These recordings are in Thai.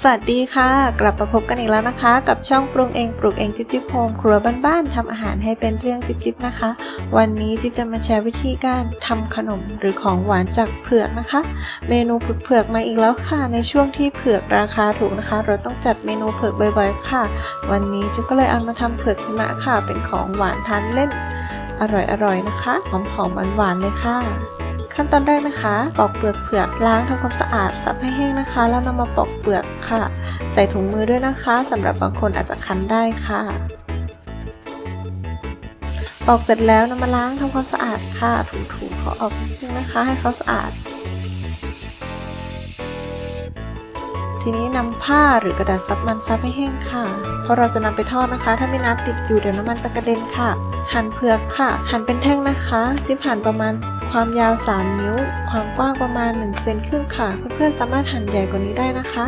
สวัสดีค่ะ กลับมาพบกันอีกแล้วนะคะ กับช่องปรุงเองปลูกเองจิ๊บจิ๊บโฮมครัวบ้านๆทำอาหารให้เป็นเรื่องจิ๊บจิ๊บนะคะ วันนี้จิ๊บจะมาแชร์วิธีการทำขนมหรือของหวานจากเผือกนะคะ เมนูเผือกมาอีกแล้วค่ะ ในช่วงที่เผือกราคาถูกนะคะ เราต้องจัดเมนูเผือกบ่อยๆ ค่ะ วันนี้จิ๊บก็เลยเอามาทำเผือกหิมะค่ะ เป็นของหวานทานเล่น อร่อยๆนะคะหอมๆหวานๆเลยค่ะ ขั้นตอนแรกนะคะ ปอกเปลือกเผือกล้างทำความสะอาดสับให้แห้งนะคะ แล้วนำมาปอกเปลือกค่ะ ใส่ถุงมือด้วยนะคะสำหรับบางคนอาจจะคันได้ค่ะ ปอกเสร็จแล้วนำมาล้างทำความสะอาดค่ะถูๆเขาออกนิดนึงนะคะ ให้เขาสะอาด ทีนี้นำผ้าหรือกระดาษซับมันซับให้แห้งค่ะ เพราะเราจะนำไปทอดนะคะ ถ้ามีน้ำติดอยู่เดี๋ยวน้ำมันจะกระเด็นค่ะ หั่นเผือกค่ะ หั่นเป็นแท่งนะคะจิ๊บหั่นประมาณ ความยาว 3 นิ้ว ความกว้างประมาณ 1 เซนครึ่งค่ะ เพื่อนๆสามารถหั่นใหญ่กว่านี้ได้นะคะ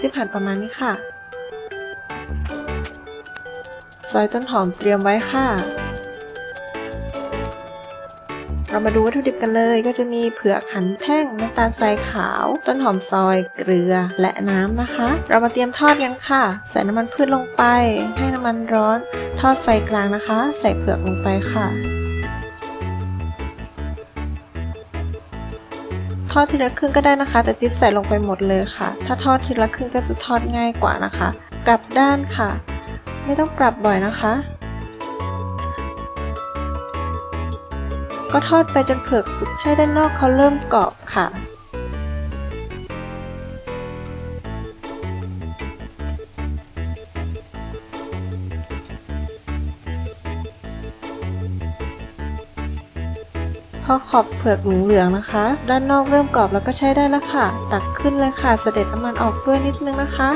จิ้มหั่นประมาณนี้ค่ะ ซอยต้นหอมเตรียมไว้ค่ะ เรามาดูวัตถุดิบกันเลย ก็จะมีเผือกหั่นแท่งน้ำตาลทรายขาว ต้นหอมซอย เกลือและน้ำนะคะ เรามาเตรียมทอดกันค่ะ ใส่น้ำมันพืชลงไป ให้น้ำมันร้อน ทอดไฟกลางนะคะ ใส่เผือกลงไปค่ะทอดทีละครึ่งก็ได้นะคะ แต่จิ๊บใส่ลงไปหมดเลยค่ะ ถ้าทอดทีละครึ่งก็จะทอดง่ายกว่านะคะ กลับด้านค่ะ ไม่ต้องกลับบ่อยนะคะ ก็ทอดไปจนเผือกสุกให้ด้านนอกเขาเริ่มกรอบค่ะ พอขอบเผือกเหลืองๆนะคะ ด้านนอกเริ่มกรอบแล้วก็ใช้ได้แล้วค่ะ ตักขึ้นเลยค่ะ เสด็จน้ำมันออกด้วยนิดนึงนะคะ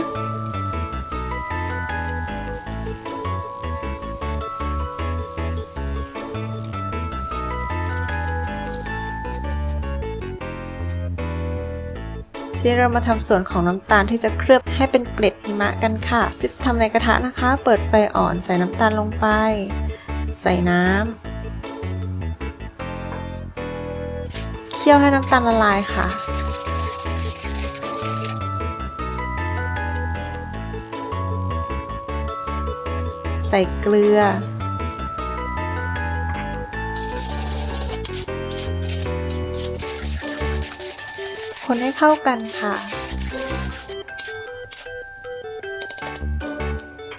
ทีนี้เรามาทำส่วนของน้ำตาลที่จะเคลือบให้เป็นเกล็ดหิมะกันค่ะจิบทำในกระทะนะคะ เปิดไฟอ่อนใส่น้ำตาลลงไป ใส่น้ำเคี่ยวให้น้ำตาลละลายค่ะใส่เกลือ คนให้เข้ากันค่ะ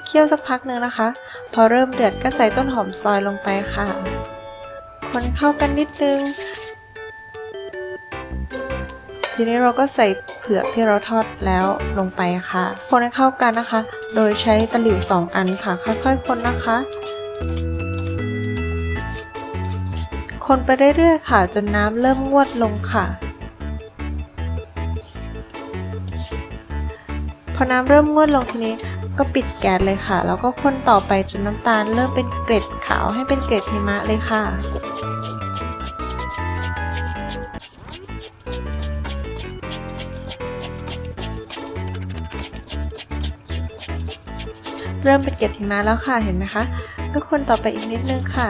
เคี่ยวสักพักหนึ่งนะคะ พอเริ่มเดือดก็ใส่ต้นหอมซอยลงไปค่ะ คนเข้ากันนิดนึง ทีนี้เราก็ใส่เผือกที่เราทอดแล้วลงไปค่ะ คนให้เข้ากันนะคะ โดยใช้ตะหลิวสองอันค่ะ ค่อยๆคนนะคะคนไปเรื่อยๆค่ะ จนน้ำเริ่มงวดลงค่ะ พอน้ำเริ่มงวดลงทีนี้ก็ปิดแก๊สเลยค่ะ แล้วก็คนต่อไปจนน้ำตาลเริ่มเป็นเกล็ดขาวให้เป็นเกล็ดหิมะเลยค่ะ เริ่มเป็นเกล็ดหิมะแล้วค่ะเห็นไหมคะ ก็คนต่อไปอีกนิดนึงค่ะ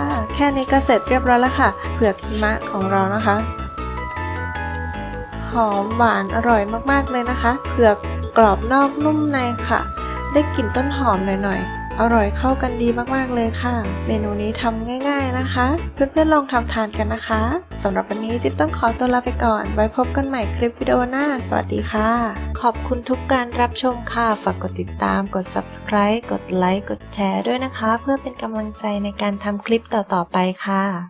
ค่ะ แค่นี้ก็เสร็จเรียบร้อยแล้วค่ะ เผือกหิมะของเรานะคะ หอมหวานอร่อยมากๆเลยนะคะ เผือกกรอบนอกนุ่มในค่ะ ได้กลิ่นต้นหอมหน่อยๆ อร่อยเข้ากันดีมากๆเลยค่ะ เมนูนี้ทำง่าย ๆนะคะ เพื่อนๆลองทำทานกันนะคะสำหรับวันนี้จิ๊บต้องขอตัวลาไปก่อน ไว้พบกันใหม่คลิปวิดีโอหน้า สวัสดีค่ะ ขอบคุณทุกการรับชมค่ะ ฝากกดติดตาม กด subscribe กดไลค์ กดแชร์ด้วยนะคะ เพื่อเป็นกำลังใจในการทำคลิปต่อๆไปค่ะ